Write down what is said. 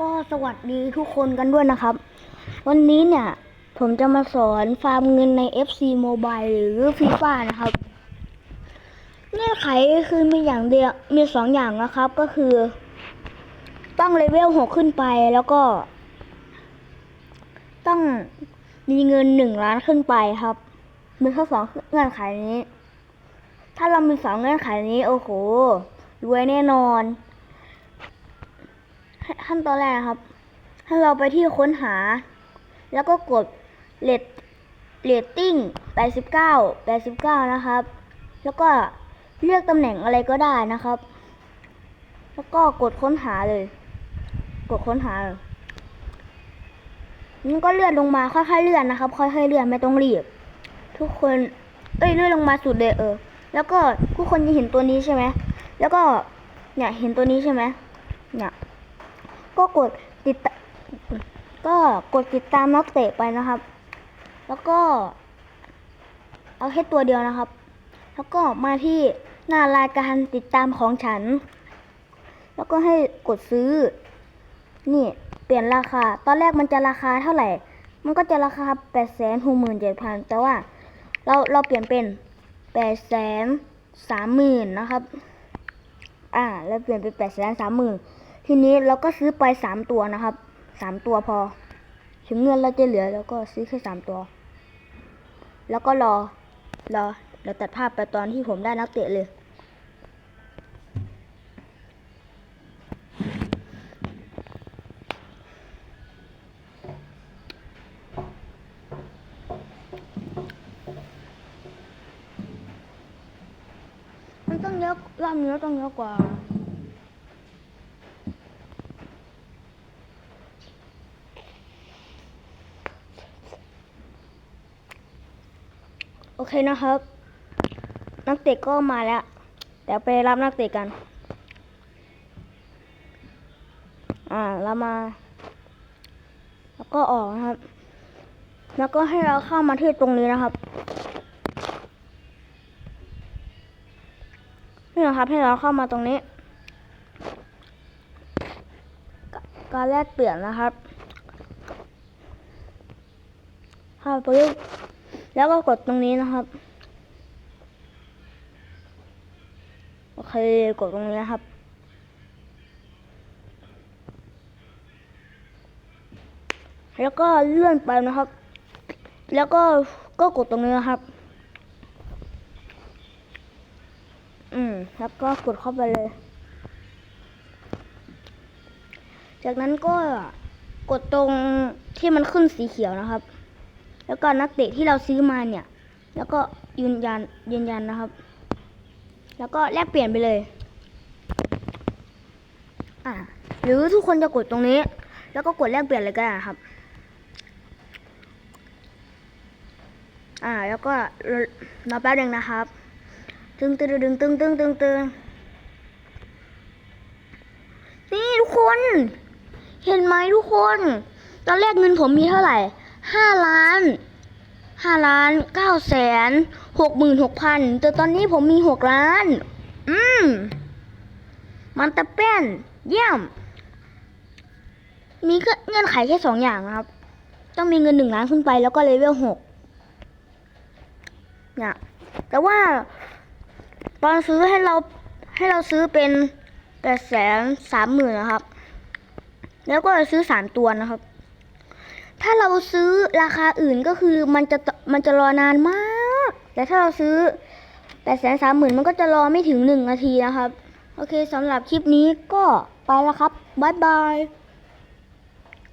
ก็สวัสดีทุกคนกันด้วยนะครับ วันนี้เนี่ย ผมจะมาสอนฟาร์มเงินใน FC Mobile หรือ FIFA นะครับเงื่อนไขคือมีอย่างเดียวมีสองอย่างนะครับก็คือ ต้องเลเวลหกขึ้นไปแล้วก็ ต้องมีเงินหนึ่งล้านขึ้นไปครับมีแค่สองเงื่อนไขนี้ ถ้าเรามีสองเงื่อนไขนี้ โอ้โหรวยแน่นอน ขั้นตอนแรกนะครับ ให้เราไปที่ค้นหา แล้วก็กดเลตเรตติ้ง89 89 นะครับ แล้วก็เลือกตำแหน่งอะไรก็ได้นะครับ แล้วก็กดค้นหาเลย กดค้นหาเลยมันก็เลื่อนลงมาค่อยๆเลื่อนนะครับ ค่อยๆเลื่อนไม่ต้องรีบ ทุกคน เอ้ยเลื่อนลงมาสุดเลยเออ แล้วก็ทุกคนจะเห็นตัวนี้ใช่ไหมแล้วก็เนี่ยเห็นตัวนี้ใช่ไหมเนี่ย ก็กดติดก็กดติดตามนักเตะไปนะครับ แล้วก็ เอาแค่ตัวเดียวนะครับ แล้วก็มาที่หน้ารายการติดตามของฉัน แล้วก็ให้กดซื้อ นี่เปลี่ยนราคา ตอนแรกมันจะราคาเท่าไหร่ มันก็จะราคาแปดแสนหกหมื่นเจ็ดพันแต่ว่าเราเราเปลี่ยนเป็นแปดแสนสามหมื่นนะครับ อ่า แล้วเปลี่ยนเป็นแปดแสนสามหมื่น ทีนี้เราก็ซื้อไปสามตัวนะครับสามตัวพอ ถึงเงินเราจะเหลือแล้วก็ซื้อแค่สามตัว แล้วก็รอรอเดี๋ยวตัดภาพไปตอนที่ผมได้นักเตะเลย มันต้องเยอะรอบนี้ต้องเยอะกว่า โอเคนะครับ นักเตะก็มาแล้ว เดี๋ยวไปรับนักเตะกัน อ่าเรามา แล้วก็ออกนะครับ แล้วก็ให้เราเข้ามาที่ตรงนี้นะครับนี่นะครับให้เราเข้ามาตรงนี้การแลกเปลี่ยนนะครับ เข้าไป แล้วก็กดตรงนี้นะครับ โอเค กดตรงนี้นะครับ แล้วก็เลื่อนไปนะครับ แล้วก็ก็กดตรงนี้นะครับ อืม แล้วก็กดเข้าไปเลย จากนั้นก็กดตรงที่มันขึ้นสีเขียวนะครับ แล้วก็นักเตะที่เราซื้อมาเนี่ย แล้วก็ยืนยันยืนยันนะครับ แล้วก็แลกเปลี่ยนไปเลย อ่าหรือทุกคนจะกดตรงนี้ แล้วก็กดแลกเปลี่ยนเลยก็ได้ครับ อ่า แล้วก็รอแป๊บหนึงนะครับ ตึงตึงตึงตึงตึงตึงตึงนี่ทุกคน เห็นไหมทุกคน ตอนแรกเงินผมมีเท่าไหร่ ห้าล้านห้าล้านเก้าแสนหกหมื่นหกพันแต่ตอนนี้ผมมีหกล้าน อืม มันตะเป็นเยี่ยม มีเงื่อนไขแค่สองอย่างครับ ต้องมีเงินหนึ่งล้านขึ้นไปแล้วก็เลเวลหกเนี่ยแต่ว่า ตอนซื้อให้เราให้เราซื้อเป็นแปดแสนสามหมื่นนะครับ แล้วก็ซื้อสามตัวนะครับ ถ้าเราซื้อราคาอื่นก็คือมันจะมันจะรอนานมาก แต่ถ้าเราซื้อแปดแสนสามหมื่นมันก็จะรอไม่ถึงหนึ่งนาทีนะครับ โอเคสำหรับคลิปนี้ก็ไปแล้วครับ บ๊ายบาย